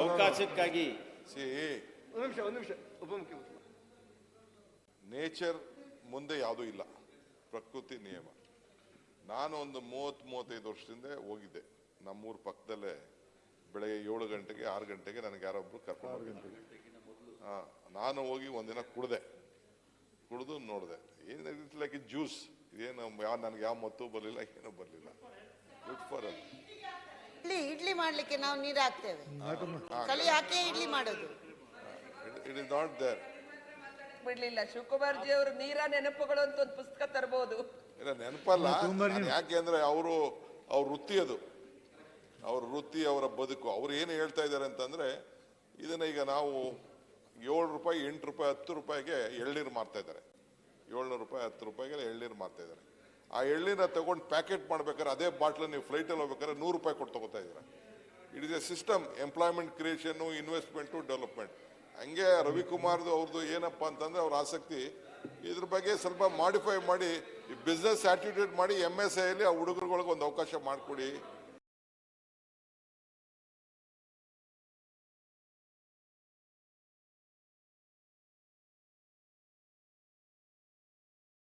ಅವಕಾಶಕ್ಕಾಗಿ. C. ಒಂದು ನಿಮಿಷ ಒಂದು ನಿಮಿಷ. ಉಪಮುಖ್ಯಮಂತ್ರಿ ನೇಚರ್ ಮುಂದೆ ಯಾವುದೂ ಇಲ್ಲ. ಪ್ರಕೃತಿ ನಿಯಮ. ನಾನು ಒಂದು ಮೂವತ್ತು ಮೂವತ್ತೈದು ವರ್ಷದಿಂದ ಹೋಗಿದ್ದೆ. ನಮ್ಮೂರ ಪಕ್ಕದಲ್ಲೇ ಬೆಳಗ್ಗೆ ಏಳು ಗಂಟೆಗೆ ಆರು ಗಂಟೆಗೆ ನನಗೆ ಯಾರೊಬ್ರು ಕರ್ಕೊಂಡು ಹಾ ನಾನು ಹೋಗಿ ಒಂದಿನ ಕುಡ್ದೆ. ಕುಡಿದು ನೋಡಿದೆ. ಏನು ಇಟ್ಸ್ ಲೈಕ್ ಜ್ಯೂಸ್. ಇದೇನು ಯಾವ ನನಗೆ ಯಾವ ಮತ್ತೂ ಬರಲಿಲ್ಲ ಏನೂ ಬರಲಿಲ್ಲ. ಇಡ್ಲಿ ಮಾಡ್ಲಿಕ್ಕೆ ನಾವು ನೀರು ಹಾಕ್ತೇವೆ ಕಲಿ ಹಾಕಿ ಇಡ್ಲಿ ಮಾಡೋದು. ಇಟ್ ಇಸ್ ನಾಟ್ ದೇರ್ ಬಿಡ್ಲಿಲ್ಲ ಶಿವಕುಮಾರ್ ಜಿ ಅವರು ನೀರ ನೆನಪುಗಳು ಅಂತ ಒಂದು ಪುಸ್ತಕ ತರಬಹುದು ಇಲ್ಲ ನೆನಪಲ್ಲ. ನಾನ್ ಯಾಕೆ ಅಂದ್ರೆ ಅವರು ಅವ್ರ ವೃತ್ತಿ ಅದು. ಅವ್ರ ವೃತ್ತಿ ಅವರ ಬದುಕು. ಅವ್ರು ಏನು ಹೇಳ್ತಾ ಇದ್ದಾರೆ ಅಂತಂದ್ರೆ ಇದನ್ನ ಈಗ ನಾವು ಏಳು ರೂಪಾಯಿ ಎಂಟು ರೂಪಾಯಿ ಹತ್ತು ರೂಪಾಯಿಗೆ ಎಳ್ನೀರು ಮಾರ್ತಾ ಇದ್ದಾರೆ. ಏಳ್ನೂರು ರೂಪಾಯಿ ಹತ್ತು ರೂಪಾಯಿಗೆ ಎಳ್ನೀರು ಮಾರ್ತಾ ಇದ್ದಾರೆ. ಆ ಎಳ್ಳಿನ ತಗೊಂಡು ಪ್ಯಾಕೆಟ್ ಮಾಡ್ಬೇಕಾದ್ರೆ ಅದೇ ಬಾಟ್ಲ ನೀವು ಫ್ಲೈಟಲ್ಲಿ ಹೋಗ್ಬೇಕಾದ್ರೆ ನೂರು ರೂಪಾಯಿ ಕೊಟ್ಟು ತಗೋತಾ ಇದ್ದೀರಾ. It is a system employment creation investment development ಹಂಗೆ ರವಿಕುಮಾರ್ದು ಅವ್ರದ್ದು ಏನಪ್ಪ ಅಂತಂದ್ರೆ ಅವ್ರ ಆಸಕ್ತಿ, ಇದ್ರ ಬಗ್ಗೆ ಸ್ವಲ್ಪ ಮಾಡಿಫೈ ಮಾಡಿ ಬಿಸ್ನೆಸ್ ಆ್ಯಟಿಟ್ಯೂಡ್ ಮಾಡಿ ಎಂ ಎಸ್ ಐಲಿ ಆ ಹುಡುಗರುಗಳಿಗೆ ಒಂದು ಅವಕಾಶ ಮಾಡಿಕೊಡಿ.